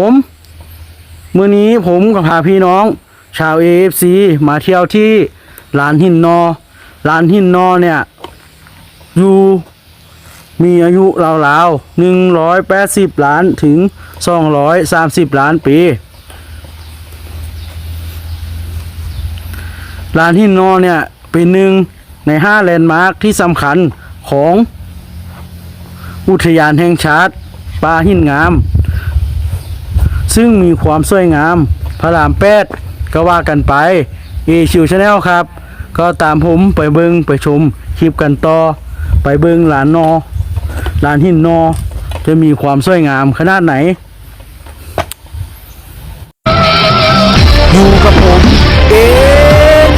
ผมมือนี้ผมกับพาพี่น้อง ชาว AFC มาเที่ยวที่ลานหินนอลานหินนอเนี่ยอยู่มีอายุราวๆหนึ่งร้อยแปดสิบล้านถึงสองร้อยสามสิบล้านปีลานหินนอเนี่ยเป็นหนึ่งในห้าแลนด์มาร์คที่สำคัญของอุทยานแห่งชาติป่าหินงาม ซึ่งมีความสวยงาม พระรามแปดก็ว่ากันไปเอชิวชาแนลครับ ก็ตามผมไปเบิงไปชมคลิปกันต่อ ไปเบิงหลานนอหลานหินนอ จะมีความสวยงามขนาดไหน อยู่กับผมเอ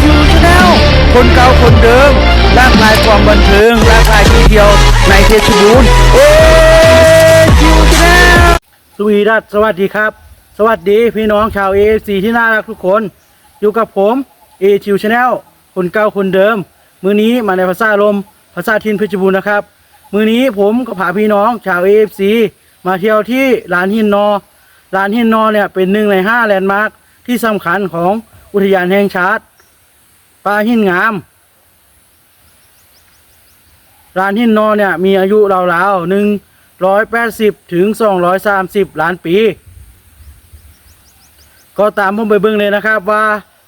ชิวชาแนลคนเก่าคนเดิมหลากหลายความบันเทิงหลากหลายที่เดียวในเพชรบูรณ์เอชิวชาแนลสวีดัสสวัสดีครับ สวัสดีพี่น้องชาวเอซีที่น่ารักทุกคน อยู่กับผมเอชิวชาแนลคนเก่าคนเดิม มือนี้มาในภาษาลมภาษาทินเพชรบูรณ์นะครับ มือนี้ผมก็พาพี่น้องชาวเอฟซีมาเที่ยวที่ลานหินนอลานหินนอเนี่ยเป็นหนึ่งในห้าแลนด์มาร์คที่สำคัญของอุทยานแห่งชาติป่าหินงามลานหินนอเนี่ยมีอายุราวๆหนึ่งร้อยแปดสิบถึงสองร้อยสามสิบล้านปี ก็ตามผมไปเบิ่งเลยนะครับ ว่า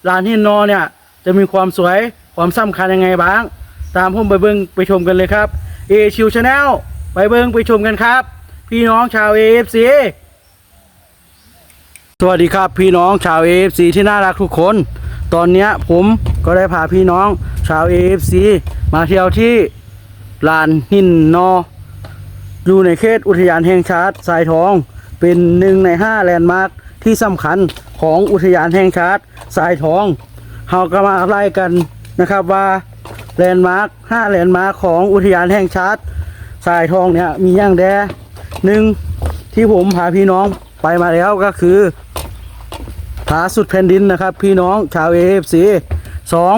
ลานหินนอเนี่ยจะมีความสวยความสำคัญยังไงบ้าง ตามผมไปเบิ่งไปชมกันเลยครับเอชิวชาแนลไปเบิ่งไปชมกันครับ พี่น้องชาวเอฟซีสวัสดีครับพี่น้องชาวเอฟซีที่น่ารักทุกคน ตอนนี้ผมก็ได้พาพี่น้องชาวเอฟซีมาเที่ยวที่ลานหินนอ อยู่ในเขตอุทยานแห่งชาติทรายทอง เป็นหนึ่งในห้าแลนด์มาร์ค ที่สำคัญของอุทยานแห่งชาติทรายทองเราก็มาไล่กันนะครับว่าแลนด์มาร์คห้าแลนด์มาร์คของอุทยานแห่งชาติทรายทองเนี่ยมีอย่างแดหนึ่งที่ผมพาพี่น้องไปมาแล้วก็คือผาสุดแผ่นดินนะครับ พี่น้องชาวเอฟซีสอง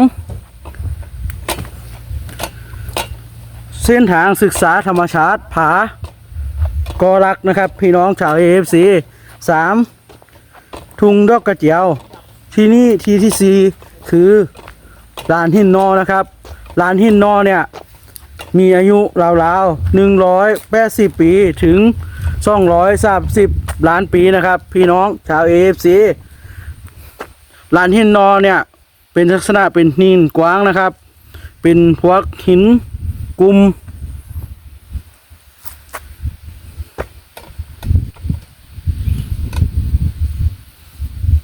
เส้นทางศึกษาธรรมชาติผากอรักนะครับ พี่น้องชาวเอฟซีสาม ทุงดอกกระเจียว ที่นี่ที่ที่สี่คือลานหินนอนะครับลานหินนอเนี่ยมีอายุราวๆหนึ่งร้อยแปดสิบปีถึงสองร้อยสามสิบล้านปีนะครับ พี่น้องชาวเอฟซีลานหินนอเนี่ยเป็นลักษณะเป็นหินกว้างนะครับ เป็นพวกหินกลุ่ม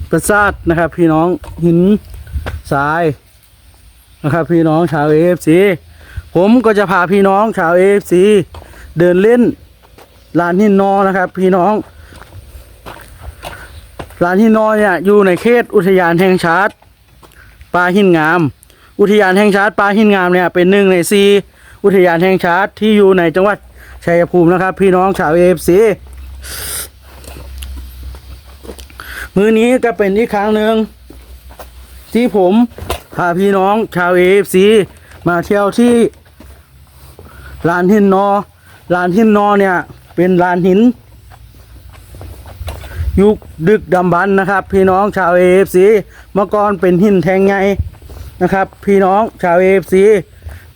ประสาทนะครับ พี่น้องหินทรายนะครับ พี่น้องชาวเอฟซีผมก็จะพาพี่น้องชาวเอฟซีเดินเล่นลานหินนอนะครับ พี่น้องลานหินนอเนี่ยอยู่ในเขตอุทยานแห่งชาติป่าหินงาม อุทยานแห่งชาติป่าหินงามเนี่ยเป็นหนึ่งในสี่อุทยานแห่งชาติที่อยู่ในจังหวัดชัยภูมินะครับ พี่น้องชาวเอฟซี มือนี้ก็เป็นอีกครั้งหนึ่งที่ผมพาพี่น้องชาวเอฟซีมาเที่ยวที่ลานหินนอลานหินนอเนี่ย เป็นลานหิน ยุคดึกดำบรรพ์นะครับ พี่น้องชาวเอฟซีเมื่อก่อนเป็นหินแทงไงนะครับ พี่น้องชาวเอฟซี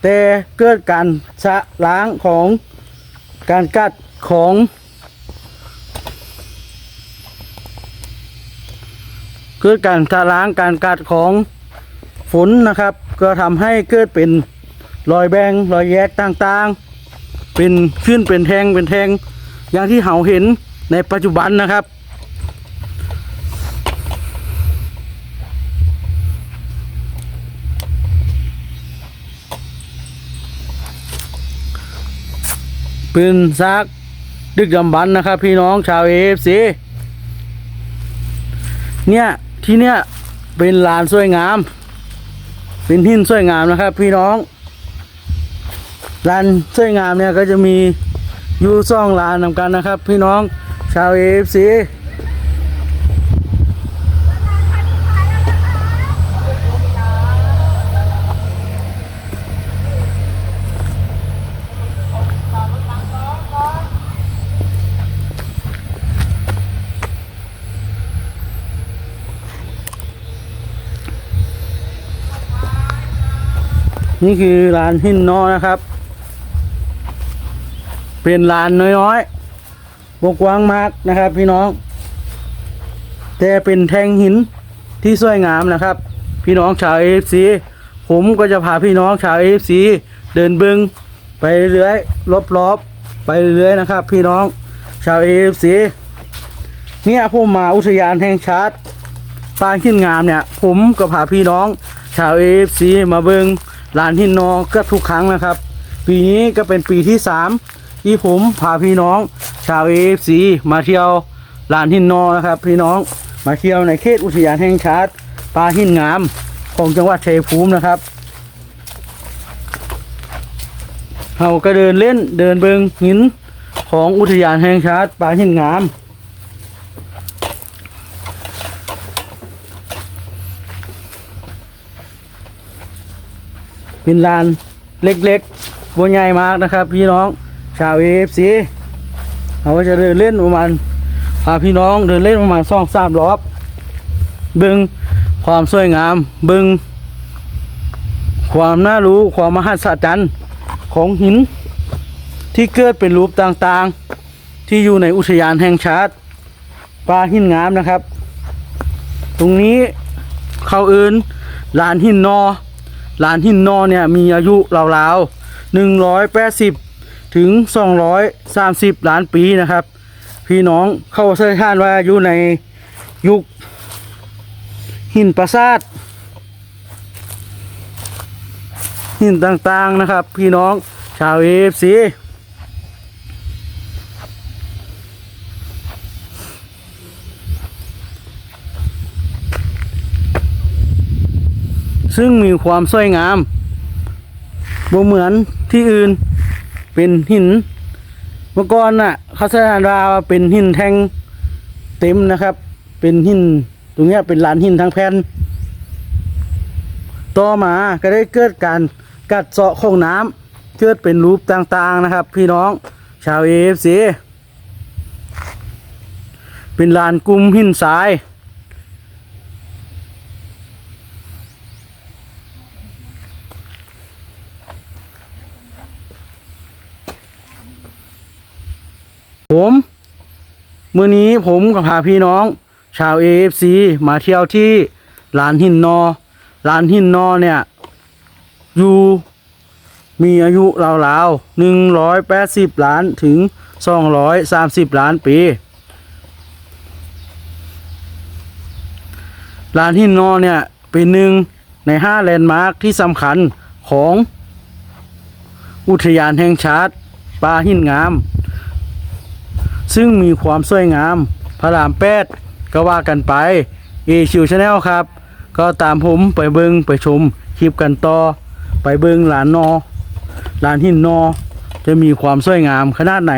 แต่เกิดการชะล้างของการกัดของ เกิดการชะล้างการกัดของฝนนะครับ ก็ทำให้เกิดเป็นรอยแบงรอยแยกต่างๆ เป็นขึ้นเป็นแทงเป็นแทง อย่างที่เราเห็นในปัจจุบันนะครับปืนซากดึกดำบรรพ์นะครับ พี่น้องชาวเอฟซีเนี่ย ที่เนี่ยเป็นลานสวยงาม เป็นหินสวยงามนะครับ พี่น้องลานสวยงามเนี่ยก็จะมีอยู่ซ่องลานนำกันนะครับ พี่น้องชาวเอฟซี นี่คือลานหินนอนะครับ เป็นลานน้อยๆบกว้างมากนะครับ พี่น้อง แต่เป็นแท่งหินที่สวยงามนะครับ พี่น้องชาวเอฟซีผมก็จะพาพี่น้องชาวเอฟซีเดินบึงไปเรื่อยรอบๆไปเรื่อยนะครับ พี่น้องชาวเอฟซีเนี่ยผมมาอุทยานแห่งชาติปางหินงามเนี่ย ผมก็พาพี่น้อง ชาวเอฟซีมาเบิง ลานหินนอกือบทุกครั้งนะครับ ปีนี้ก็เป็นปีที่สามที่ผมพาพี่น้อง ชาวเอฟซีมาเที่ยวลานหินนอนะครับ พี่น้องมาเที่ยวในเขตอุทยานแห่งชาติปาหินงามของจังหวัดชัยภูมินะครับเราก็เดินเล่นเดินเบิงหินของอุทยานแห่งชาติปาหินงาม เป็นลานเล็กๆบัวใหญ่มากนะครับ พี่น้องชาวเอฟซีเราก็จะเดินเล่นประมาณพาพี่น้องเดินเล่นประมาณสองสามรอบบึงความสวยงามบึง ความน่ารู้ความมหัศจรรย์ของหิน ที่เกิดเป็นรูปต่างๆ ที่อยู่ในอุทยานแห่งชาติปลาหินงามนะครับ ตรงนี้เขาเอินลานหินนอ ลานหินนอเนี่ยมีอายุราวๆหนึ่งร้อยแปดสิบถึงสองร้อยสามสิบล้านปีนะครับ พี่น้องเข้าเส้นทานว่าอยู่ในยุคหินประสาทหินต่างๆนะครับ พี่น้องชาวเอฟซี ซึ่งมีความสวยงามบ่เหมือนที่อื่นเป็นหิน เมื่อก่อนน่ะเขาแสดงว่าเป็นหินแท่งเต็มนะครับ เป็นหินตรงนี้เป็นลานหินทั้งแผ่นต่อมาก็ได้เกิดการกัดเซาะของน้ำเกิดเป็นรูปต่างๆนะครับ พี่น้องชาวเอฟซีเป็นลานกลุ่มหินทราย ผมมื้อนี้ผมกับพาพี่น้อง ชาว AFC มาเที่ยวที่ลานหินนอลานหินนอเนี่ยอยู่มีอายุราวๆหนึ่งร้อยแปดสิบล้านถึงสองร้อยสามสิบล้านปีลานหินนอเนี่ยเป็นหนึ่งในห้าแลนด์มาร์คที่สำคัญของอุทยานแห่งชาติป่าหินงาม ซึ่งมีความสวยงาม พระรามแปดก็ว่ากันไปเอชิวชาแนลครับ ก็ตามผมไปเบิงไปชมคลิปกันต่อ ไปเบิงหลานนอหลานหินนอ จะมีความสวยงามขนาดไหน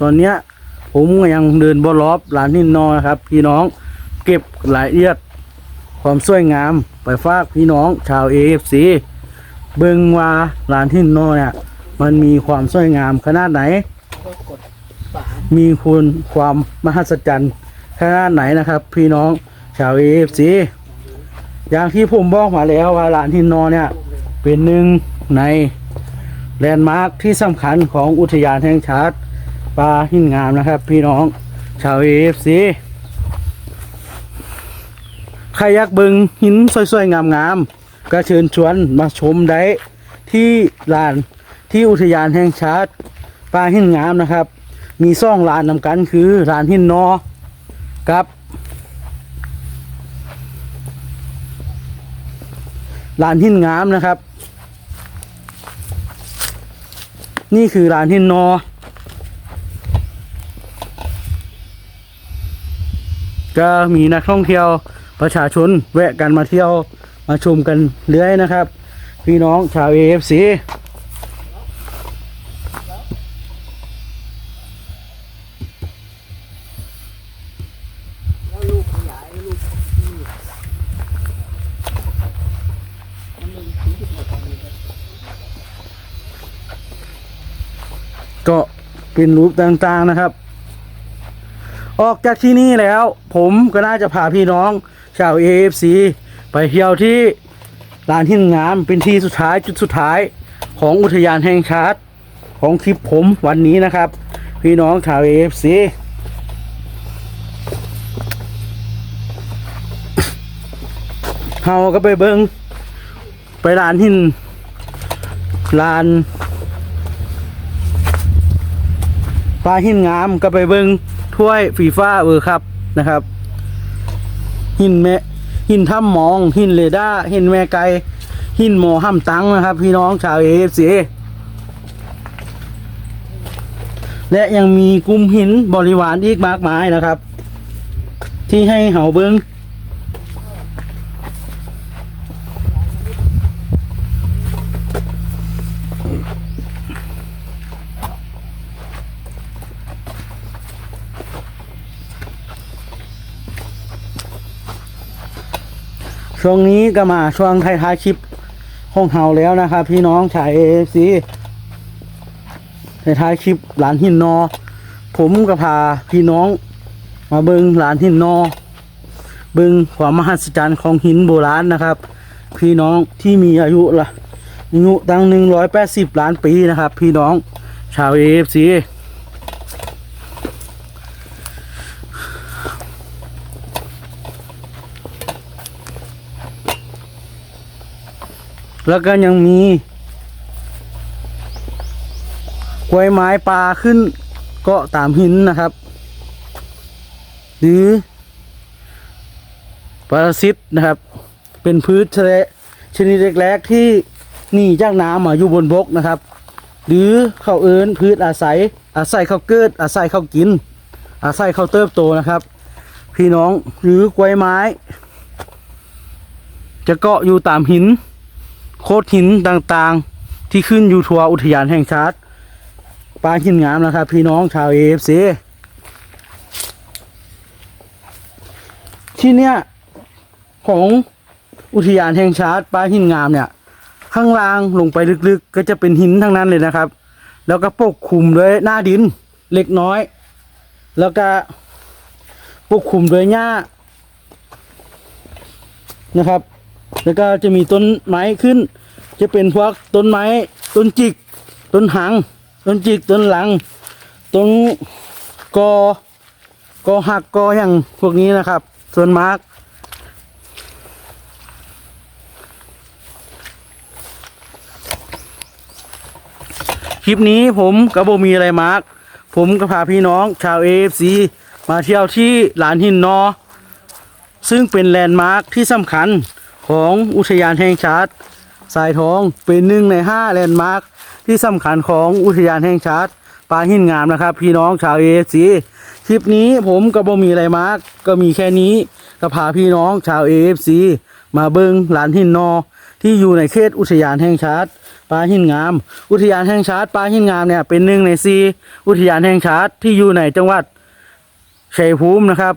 ตอนเนี้ยผมก็ยังเดินบนรอบหลานหินนอครับ พี่น้องเก็บรายละเอียดความสวยงามไปฝากพี่น้องชาว AFC เบิงว่าลานหินนอเนี่ย มันมีความสวยงามขนาดไหน มีคุณความมหัศจรรย์ขนาดไหนนะครับ พี่น้องชาวเอฟซีอย่างที่ผมบอกมาแล้วว่าลานหินนอเนี่ย เป็นหนึ่งในแลนด์มาร์คที่สำคัญของอุทยานแห่งชาติปลาหินงามนะครับ พี่น้องชาวเอฟซีใครอยากเบิงหินสวยๆงามๆ ก็เชิญชวนมาชมได้ที่ลานที่อุทยานแห่งชาติป่าหินงามนะครับ มีซ่องลานนำกันคือลานหินนอกับลานหินงามนะครับ นี่คือลานหินนอก็มีนักท่องเที่ยวประชาชนแวะกันมาเที่ยว มาชมกันเรื่อยนะครับ พี่น้องชาว AFC ก็เป็นรูปต่างๆนะครับ ออกจากที่นี่แล้ว ผมก็น่าจะพาพี่น้อง ชาว AFC ไปเที่ยวที่ลานหินงามเป็นที่สุดท้ายจุดสุดท้ายของอุทยานแห่งชาติของคลิปผมวันนี้นะครับ พี่น้องชาว AFC เฮาก็ไปเบิงไปลานหินลานปลาหินงามก็ไปเบิงถ้วยฟีฟ่าเวอร์ครับนะครับ หินแม่ หินถ้ำมอง หินเรดาร์หินแม่ไกลหินหมอห้ำตังนะครับ พี่น้องชาวเอฟซีและยังมีกลุ่มหินบริวารอีกมากมายนะครับ ที่ให้เหาเบิง ช่วงนี้ก็มาช่วงท้ายๆคลิปห้องเฮาแล้วนะครับพี่น้องชายเอฟซีท้ายๆคลิปหลานหินนอ ผมก็พาพี่น้อง มาเบิงหลานหินนอ เบิงความมหัศจรรย์ของหินโบราณนะครับ พี่น้องที่มีอายุละอายุตั้งหนึ่งร้อยแปดสิบล้านปีนะครับ พี่น้องชาวเอฟซี แล้วก็ยังมีกล้วยไม้ปลาขึ้นเกาะตามหินนะครับ หรือปรสิตนะครับ เป็นพืชชนิดแรกๆที่หนีจากน้ำมาอยู่บนบกนะครับ หรือเขาเอินพืชอาศัย อาศัยเขาเกิด อาศัยเขากิน อาศัยเขาเติบโตนะครับ พี่น้องหรือกล้วยไม้ จะเกาะอยู่ตามหิน โคดหินต่างๆ ที่ขึ้นอยู่ทั่วอุทยานแห่งชาติปลาหินงามนะครับ พี่น้องชาวเอฟซีที่เนี้ยของอุทยานแห่งชาติปลาหินงามเนี่ย ข้างล่างลงไปลึกๆ ก็จะเป็นหินทั้งนั้นเลยนะครับ แล้วก็ปกคลุมด้วยหน้าดินเล็กน้อย แล้วก็ปกคลุมด้วยหญ้านะครับ แล้วก็จะมีต้นไม้ขึ้น จะเป็นพวกต้นไม้ต้นจิก ต้นหางต้นจิกต้นหลังต้นกอกอหักกออย่างพวกนี้นะครับ ส่วนมากคลิปนี้ผมกระโบมีอะไรมากผมก็พาพี่น้องชาวเอฟซีมาเที่ยวที่หลานหินนอ ซึ่งเป็นแลนด์มาร์คที่สำคัญ ของอุทยานแห่งชาติสายทองเป็นหนึ่งในห้าแลนด์มาร์คที่สำคัญของอุทยานแห่งชาติปาหินงามนะครับ พี่น้องชาวเอซีคลิปนี้ผมก็บ่มีอะไรมากก็มีแค่นี้ก็พาพี่น้องชาวเอฟซีมาเบิงหลานหินนอ ที่อยู่ในเขตอุทยานแห่งชาติปลาหินงาม อุทยานแห่งชาติปลาหินงามเนี่ยเป็นหนึ่งในซีอุทยานแห่งชาติที่อยู่ในจังหวัดชัยภูมินะครับ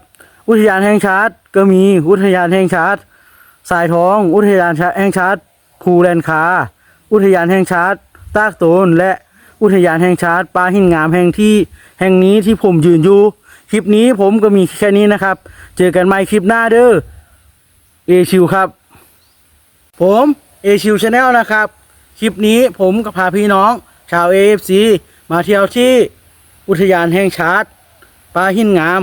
อุทยานแห่งชาติก็มีอุทยานแห่งชาติ สายทอง อุทยานแห่งชาติภูแลนคา อุทยานแห่งชาติตากโตนและอุทยานแห่งชาติปลาหินงามแห่งที่แห่งนี้ที่ผมยืนอยู่ คลิปนี้ผมก็มีแค่นี้นะครับ เจอกันใหม่คลิปหน้าเด้อเอชิวครับ ผมเอชิวชาแนลนะครับ คลิปนี้ผมก็พาพี่น้อง ชาวเอฟซีมาเที่ยวที่อุทยานแห่งชาติปลาหินงาม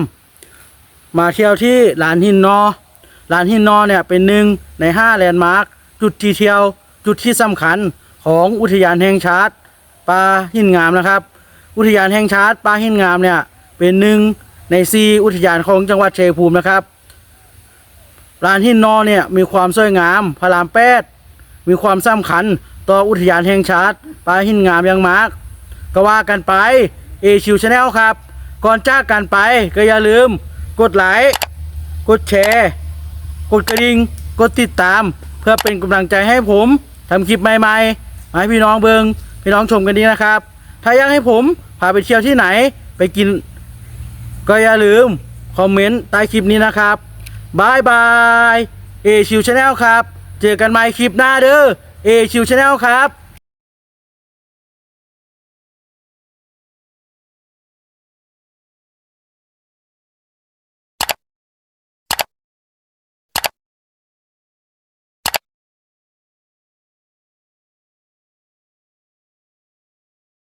มาเที่ยวที่ลานหินนอ ลานหินนอเนี่ยเป็นหนึ่งในห้าแลนด์มาร์คจุดที่เที่ยว จุดที่สำคัญของอุทยานแห่งชาติปลาหินงามนะครับ อุทยานแห่งชาติปลาหินงามเนี่ยเป็นหนึ่งในซีอุทยานของจังหวัดชัยภูมินะครับลานหินนอเนี่ยมีความสวยงามพระรามแปดมีความสำคัญต่ออุทยานแห่งชาติปลาหินงามอย่างมากก็ว่ากันไปเอชิวชาแนลครับ ก่อนจากกันไปก็อย่าลืมกดไลค์กดแชร์ กดกระดิ่งกดติดตาม เพื่อเป็นกำลังใจให้ผมทำคลิปใหม่ๆมาให้พี่น้องเบิงพี่น้องชมกันดีนะครับ ถ้าอยากให้ผมพาไปเที่ยวที่ไหนไปกิน ก็อย่าลืมคอมเมนต์ใต้คลิปนี้นะครับบายบายเอชิวชาแนลครับ เจอกันใหม่คลิปหน้าเด้อเอชิวชาแนลครับ